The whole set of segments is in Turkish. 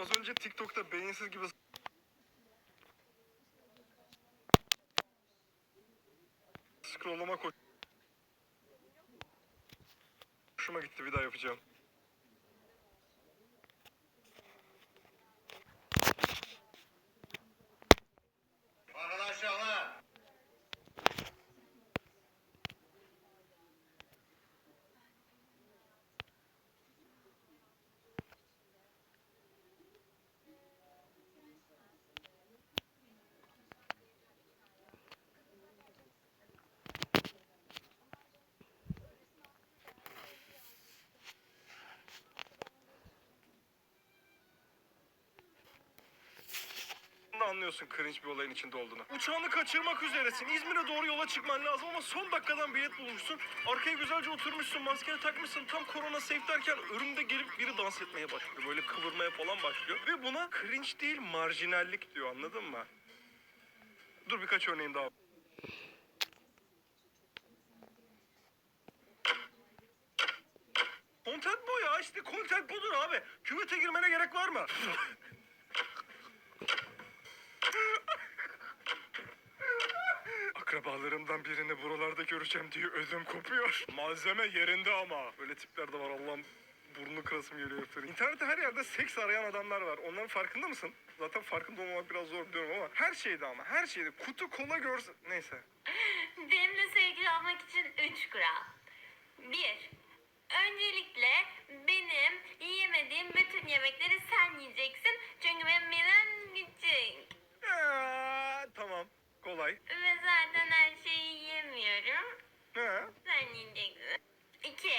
Az önce TikTok'ta beyinsiz gibi scroll'uma koş. Hoşuma gitti bir daha yapacağım. Arkadaşlar Ne anlıyorsun cringe bir olayın içinde olduğunu. Uçağını kaçırmak üzeresin. İzmir'e doğru yola çıkman lazım ama son dakikadan bilet bulmuşsun. Arkaya güzelce oturmuşsun, maskeni takmışsın. Tam korona safe derken önünde gelip biri dans etmeye başlıyor. Böyle kıvırmaya falan başlıyor. Ve buna cringe değil marjinallik diyor anladın mı? Dur birkaç örneğin daha. Content bu ya işte content budur abi. Küvete girmene gerek var mı? Akrabalarımdan birini buralarda göreceğim diye ödüm kopuyor. Malzeme yerinde ama. Böyle tipler de var Allah'ım burnunu kırasım geliyor heriflerin. İnternette her yerde seks arayan adamlar var. Onların farkında mısın? Zaten farkında olmamak biraz zor diyorum ama her şeyde ama her şeyde. Kutu kola görse... Neyse. Benimle sevgili olmak için 3 kural. 1. Öncelikle benim yiyemediğim bütün yemekleri sen yiyeceksin. Çünkü benim midem küçük. Ya, tamam. Kolay. Ve zaten her şeyi yiyemiyorum. He. Sen yiyeceksin. 2.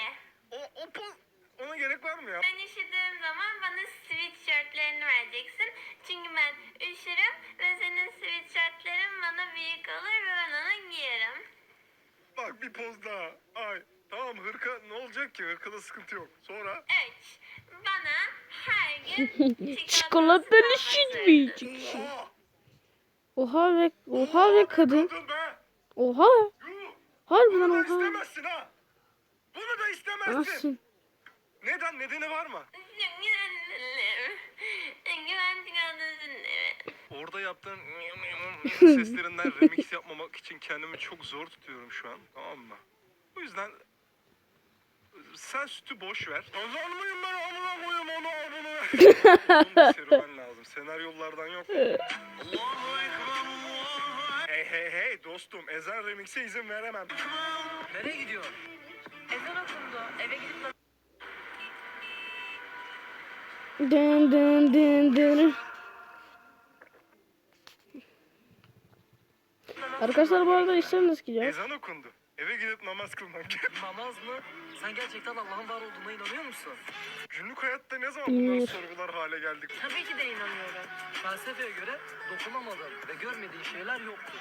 O, o poz... Ona gerek var mı ya? Ben üşüdüğüm zaman bana sweatshirtlerini vereceksin. Çünkü ben üşürüm ve senin sweatshirtlerin bana büyük olur ve ben onu giyerim. Bak bir poz daha. Ay. Tamam hırka ne olacak ki? Hırkada sıkıntı yok. Sonra 3. Bana her gün mü yiyecek? Oha! Oha ve oha ve kadın. Oha. Harbiden Bunu da oha. istemezsin ha! Bunu da istemezsin! Nasıl? Neden? Nedeni var mı? Orada yaptığın seslerinden remix yapmamak için kendimi çok zor tutuyorum şu an. Tamam mı? O yüzden sen sütü boş ver. Kazan mıyım ben amına koyayım onu. Onun bir serüven lazım. Senaryolardan yok. Hey hey hey dostum Ezen remix'e izin veremem. Nereye gidiyor? Ezan okundu. Eve gidip Dın dın dın dın. Arkadaşlar bu arada işler nasıl gidiyor? Ezan okundu. Eve gidip namaz kılmak gerek. Namaz mı? Sen gerçekten Allah'ın var olduğuna inanıyor musun? Günlük hayatta ne zaman bunları sorgular hale geldik? Tabii ki de inanıyorum. Felsefeye göre dokunamadığın ve görmediğin şeyler yoktur.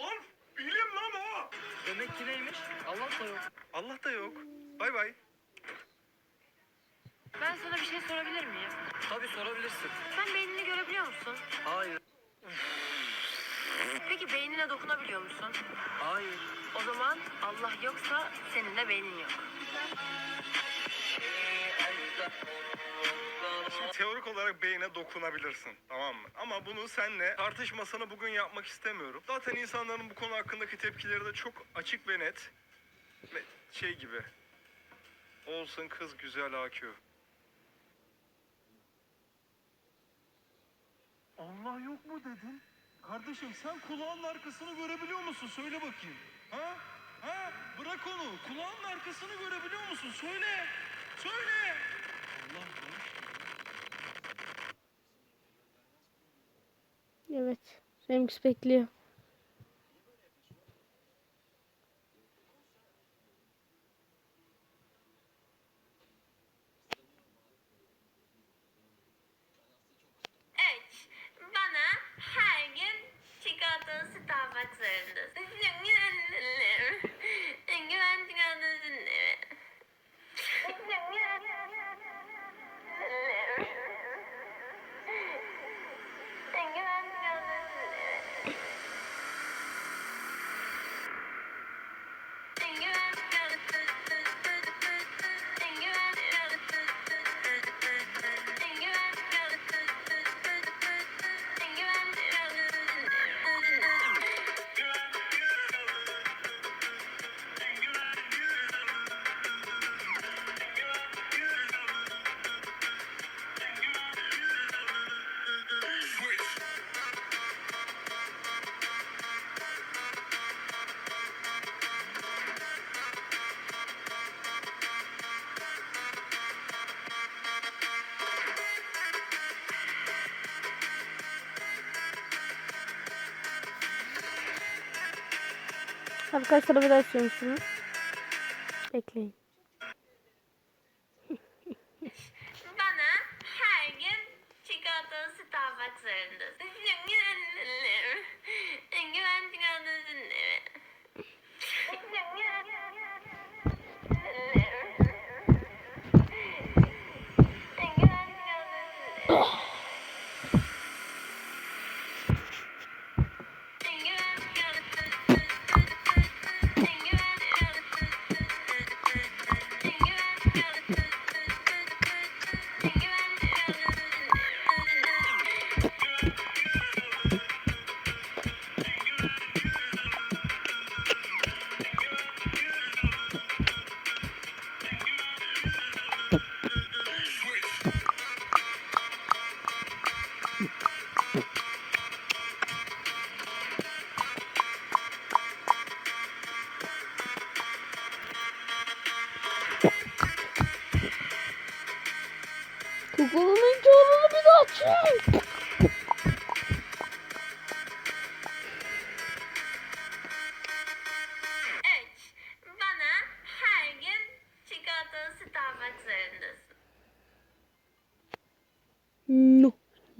Lan bilim lan o. Demek ki neymiş? Allah da yok. Allah da yok. Bay bay. Ben sana şey sorabilir miyim? Tabii sorabilirsin. Sen beynini görebiliyor musun? Hayır. Peki beynine dokunabiliyor musun? Hayır. O zaman Allah yoksa senin de beynin yok. Şimdi teorik olarak beyne dokunabilirsin. Tamam mı? Ama bunu senle tartışmasını bugün yapmak istemiyorum. Zaten insanların bu konu hakkındaki tepkileri de çok açık ve net. Ve şey gibi. Olsun kız güzel AQ. Allah yok mu dedin? Kardeşim sen kulağın arkasını görebiliyor musun? Söyle bakayım. Ha? Ha? Bırak onu. Kulağın arkasını görebiliyor musun? Söyle. Söyle. Allah Evet. Remix bekliyor. Arkadaşlar bir daha istiyormuşsunuz. Bekleyin.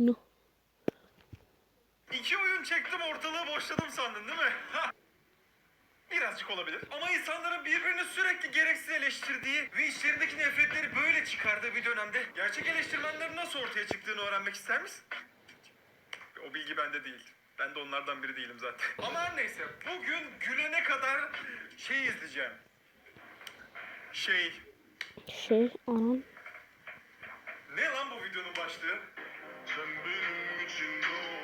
No. İki oyun çektim ortalığı boşladım sandın değil mi? Ha! Birazcık olabilir. Ama insanların birbirini sürekli gereksiz eleştirdiği ve içlerindeki nefretleri böyle çıkardığı bir dönemde gerçek eleştirmenlerin nasıl ortaya çıktığını öğrenmek ister misin? O bilgi bende değil. Ben de onlardan biri değilim zaten. Ama her neyse bugün gülene kadar şey izleyeceğim. Şey... Şey anam. Ne lan bu videonun başlığı? Sen benim için doğdun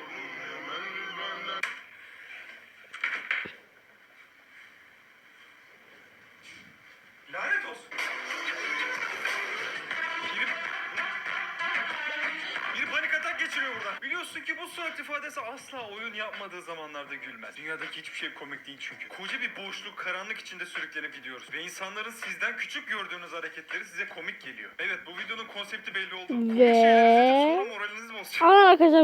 Biliyorsun ki bu surat ifadesi asla oyun yapmadığı zamanlarda gülmez. Dünyadaki hiçbir şey komik değil çünkü. Koca bir boşluk, karanlık içinde sürüklenip gidiyoruz. Ve insanların sizden küçük gördüğünüz hareketleri size komik geliyor. Evet bu videonun konsepti belli oldu. Komik Ve- şeyleri sonra moraliniz bozacak. Ama arkadaşlar